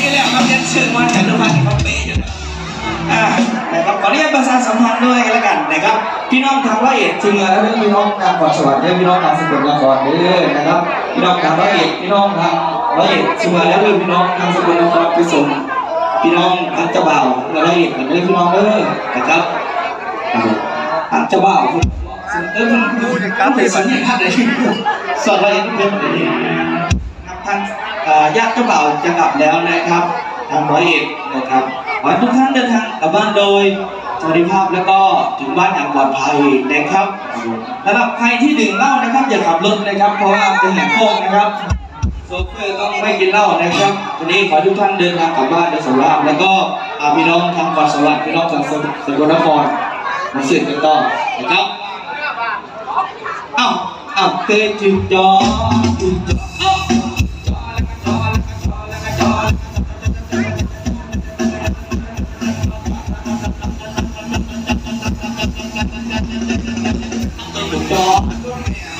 อยู่แล้วครับยันชื่อว่าจันทวันเขาเป๊ะอยู่อ่นะครับขอเรียกประาสัมพันธ์ด้วยกันแล้วกันนะครับ พี่น้องทางร้ยเอ็ดถึงแล้วพี่น้องทางขอสวัสดีพี่น้องทางสกลนครเด้อนะครับ พี่น้องทางร้ยเอ็ดพี่น้องทางร้ยเอ็ดถึงแล้วพี่น้องทางสกลนครไปส่งพี่น้องทางเจ้าบ่าวร้อเอ็ดกันเลยพี่น้องเอ้อนะครับทางเจ้าบ่าวเออมันพูดถึงการเป็สัญญาณอะไรสอนร้อยเอ็ดเป็นอะไร ญาติเจ้าบ่าวจะกลับแล้วนะครับทางร้อยเอ็ดนะครับขอให้ทุกท่านเดินทางกลับบ้านโดยสวัสดิภาพแล้วก็ถึงบ้านอย่างปลอดภัยนะครับสำหรับใครที่ดื่มเหล้านะครับ อย่าขับรถนะครับ เพราะว่าเป็นแหงโค้งนะครับโซเฟอร์ต้องไม่กินเหล้านะครับวันนี้ขอให้ทุกท่านเดินทางกลับบ้านโดยสวัสดิภาพแล้วก็อาพี่น้องทางเกาะสวัสดิ์พี่น้องทางสกลนครมาสืบกันต่อนะครับเอ้าเอ้าเคยถึงจอถึงจอ law.